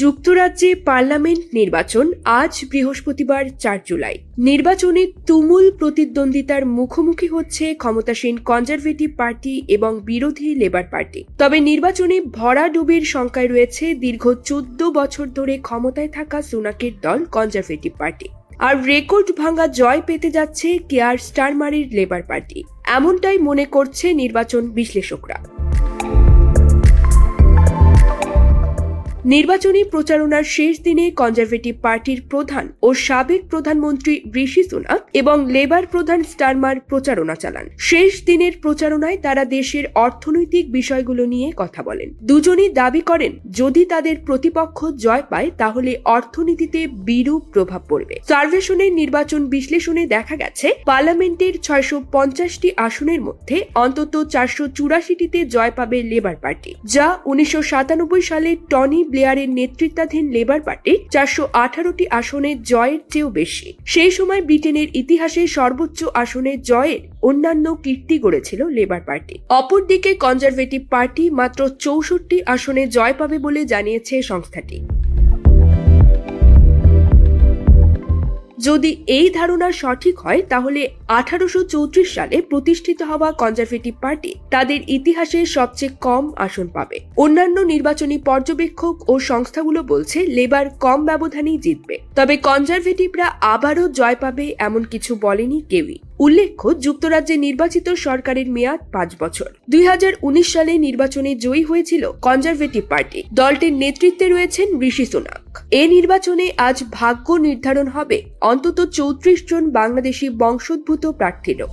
যুক্তরাজ্যে পার্লামেন্ট নির্বাচন আজ বৃহস্পতিবার চার জুলাই। নির্বাচনে তুমুল প্রতিদ্বন্দ্বিতার মুখোমুখি হচ্ছে ক্ষমতাসীন কনজারভেটিভ পার্টি এবং বিরোধী লেবার পার্টি। তবে নির্বাচনে ভরাডুবির সংখ্যায় রয়েছে দীর্ঘ চোদ্দ বছর ধরে ক্ষমতায় থাকা সুনাকের দল কনজারভেটিভ পার্টি। আর রেকর্ড ভাঙা জয় পেতে যাচ্ছে কেয়ার স্টারমারির লেবার পার্টি। এমনটাই মনে করছে নির্বাচন বিশ্লেষকরা। নির্বাচনী প্রচারণার শেষ দিনে কনজারভেটিভ পার্টির প্রধান ও সাবেক প্রধানমন্ত্রী ঋষি সুনাক এবং লেবার প্রধান স্টারমার প্রচারণা চালান। শেষ দিনের প্রচারণায় তারা দেশের অর্থনৈতিক বিষয়গুলো নিয়ে কথা বলেন। দুজনই দাবি করেন, যদি তাদের প্রতিপক্ষ জয় পায়, তাহলে অর্থনীতিতে বিরূপ প্রভাব পড়বে। সার্ভেশনের নির্বাচন বিশ্লেষণে দেখা গেছে, পার্লামেন্টের ছয়শো পঞ্চাশটি আসনের মধ্যে অন্তত চারশো চুরাশিটিতে জয় পাবে লেবার পার্টি, যা উনিশশো সাতানব্বই সালে টনি ব্লেয়ারের নেতৃত্বাধীন লেবার পার্টি চারশো আঠারোটি আসনে জয়ের চেয়েও বেশি। সেই সময় ব্রিটেনের ইতিহাসে সর্বোচ্চ আসনে জয়ের অন্যান্য কীর্তি গড়েছিল লেবার পার্টি। অপরদিকে কনজারভেটিভ পার্টি মাত্র চৌষট্টি আসনে জয় পাবে বলে জানিয়েছে সংস্থাটি। যদি এই ধারণা সঠিক হয়, তাহলে আঠারোশো চৌত্রিশ সালে প্রতিষ্ঠিত হওয়া কনজারভেটিভ পার্টি তাদের ইতিহাসে সবচেয়ে কম আসন পাবে। অন্যান্য নির্বাচনী পর্যবেক্ষক ও সংস্থাগুলো বলছে, লেবার কম ব্যবধানেই জিতবে। তবে কনজারভেটিভরা আবারও জয় পাবে এমন কিছু বলেনি কেউই। উল্লেখ্য, যুক্তরাজ্যে নির্বাচিত সরকারের মেয়াদ পাঁচ বছর। দুই হাজার উনিশ সালে নির্বাচনে জয়ী হয়েছিল কনজারভেটিভ পার্টি। দলটির নেতৃত্বে রয়েছেন ঋষি সোনাক। এ নির্বাচনে আজ ভাগ্য নির্ধারণ হবে। অন্তত চৌত্রিশ জন বাংলাদেশি বংশোদ্ভূত প্রার্থীরও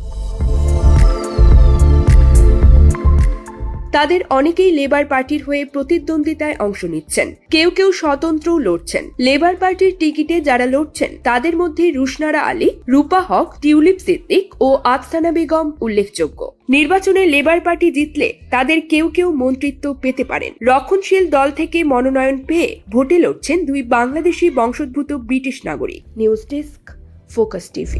তাদের অনেকেই লেবার পার্টির হয়ে প্রতিদ্বন্দ্বিতায় অংশ নিচ্ছেন। কেউ কেউ স্বতন্ত্রও লড়ছেন। লেবার পার্টির টিকিটে যারা লড়ছেন, তাদের মধ্যে রুশনারা আলী, রূপা হক, টিউলিপ সিদ্দিক ও আফসানা বেগম উল্লেখযোগ্য। নির্বাচনে লেবার পার্টি জিতলে তাদের কেউ কেউ মন্ত্রিত্ব পেতে পারেন। রক্ষণশীল দল থেকে মনোনয়ন পেয়ে ভোটে লড়ছেন দুই বাংলাদেশি বংশোদ্ভূত ব্রিটিশ নাগরিক। News desk, focus TV.